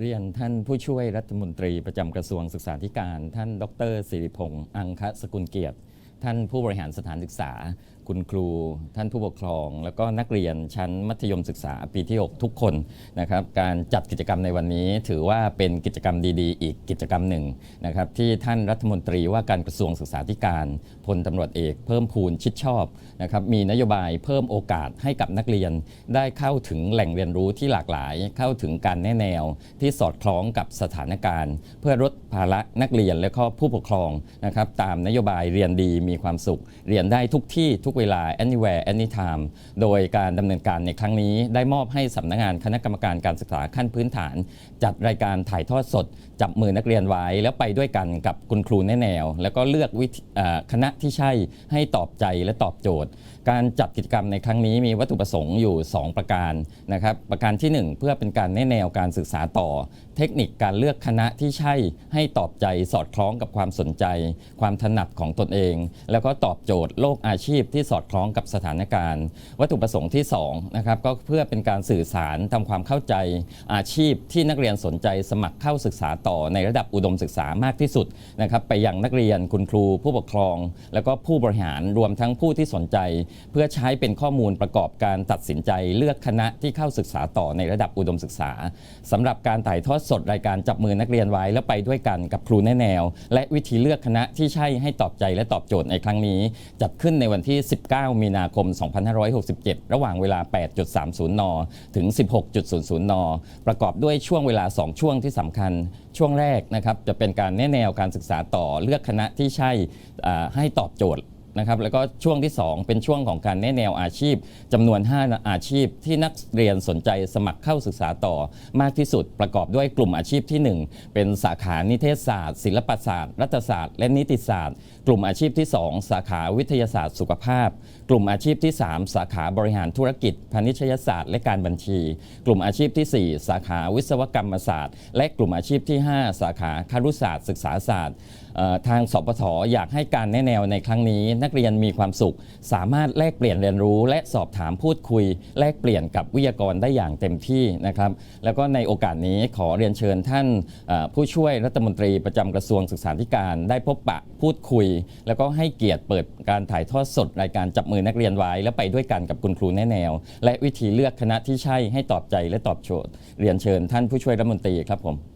เรียนท่านผู้ช่วยรัฐมนตรีประจำกระทรวงศึกษาธิการ ท่านดรสิริพงษ์อังคสกุลเกียรติ ท่านผู้บริหารสถานศึกษาคุณครูท่านผู้ปกครอง แล้วก็นักเรียนชั้นมัธยมศึกษาปีที่ 6 ทุกคนนะครับการจัดกิจกรรมในวันนี้ ถือว่าเป็นกิจกรรมดีๆ อีกกิจกรรมหนึ่งนะครับที่ท่านรัฐมนตรีว่าการกระทรวงศึกษาธิการพลตำรวจเอกเพิ่มพูนชิดชอบนะครับมีนโยบายเพิ่มโอกาสให้กับนักเรียน ได้เข้าถึงแหล่งเรียนรู้ที่หลากหลาย เข้าถึงการแนะแนว ที่สอดคล้องกับสถานการณ์ เพื่อลดภาระนักเรียนและก็ผู้ปกครองนะครับตามนโยบายเรียนดีมีความสุข เรียนได้ทุกที่ทุกเวลา anywhere anytime โดยการดำเนินการในครั้งนี้ได้มอบให้สำนักงานคณะกรรมการการศึกษาขั้นพื้นฐาน จัดรายการถ่ายทอดสด จับมือนักเรียนไว้ แล้วไปด้วยกันกับคุณครูแนแนว แล้วก็เลือกวิคณะที่ใช่ให้ตอบใจและตอบโจทย์ การจัดกิจกรรมในครั้งนี้มีวัตถุประสงค์อยู่ 2 ประการนะครับประการทีหนึ่1 เพื่อเป็นการแนแนวการศึกษาต่อ เทคนิคการเลือกคณะที่ใช่ให้ตอบใจสอดคล้องกับความสนใจ ความถนัดของตนเอง แล้วก็ตอบโจทย์โลกอาชีพที่สอดคล้องกับสถานการณ์ วัตถุประสงค์ที่2นะครับก็เพื่อเป็นการสื่อสารทำความเข้าใจอาชีพที่นักเรียนสนใจสมัครเข้าศึกษาต่อในระดับอุดมศึกษามากที่สุดนะครับไปยังนักเรียนคุณครู ผู้ปกครอง แล้วก็ผู้บริหารรวมทั้งผู้ที่สนใจ เพื่อใช้เป็นข้อมูลประกอบการตัดสินใจเลือกคณะที่เข้าศึกษาต่อในระดับอุดมศึกษาสำหรับการถ่ายทอดสดรายการจับมือนักเรียนไว้แล้วไปด้วยกันกับครูแนแนว และวิธีเลือกคณะที่ใช่ให้ตอบใจและตอบโจทย์ในครั้งนี้ จัดขึ้นในวันที่19 มีนาคม 2567 ระหว่างเวลา 8.30 น ถึง 16.00 น ประกอบด้วยช่วงเวลา 2 ช่วงที่สำคัญ ช่วงแรกนะครับจะเป็นการแนะแนวการศึกษาต่อเลือกคณะที่ใช่ให้ตอบโจทย์ นะครับแล้วก็ช่วงที่ 2 เป็นช่วงของการแนะแนวอาชีพจำนวน 5 อาชีพ ที่นักเรียนสนใจสมัครเข้าศึกษาต่อมากที่สุดประกอบด้วยกลุ่มอาชีพที่ 1 เป็นสาขานิเทศศาสตร์ ศิลปศาสตร์ รัฐศาสตร์ และนิติศาสตร์ กลุ่มอาชีพที่ 2 สาขาวิทยาศาสตร์สุขภาพ กลุ่มอาชีพที่ 3 สาขาบริหารธุรกิจพาณิชยศาสตร์ และการบัญชี กลุ่มอาชีพทีสี่4 สาขาวิศวกรรมศาสตร์ และกลุ่มอาชีพที่ 5 สาขาคารุศาสตร์ ศึกษาศาสตร์ทางสปทอยากให้การแนะแนวในครั้งนี้นักเรียนมีความสุข สามารถแลกเปลี่ยนเรียนรู้ และสอบถามพูดคุย แลกเปลี่ยนกับวิทยากรได้อย่างเต็มที่นะครับ แล้วก็ในโอกาสนี้ขอเรียนเชิญท่านผู้ช่วยรัฐมนตรีประจำกระทรวงศึกษาธิการ ได้พบปะพูดคุย แล้วก็ให้เกียรติเปิดการถ่ายทอดสดรายการจับมือนักเรียนไว้ แล้วไปด้วยกันกับคุณครูแนแนว และวิธีเลือกคณะที่ใช่ให้ตอบใจและตอบโจทย์ เรียนเชิญท่านผู้ช่วยรัฐมนตรีครับผม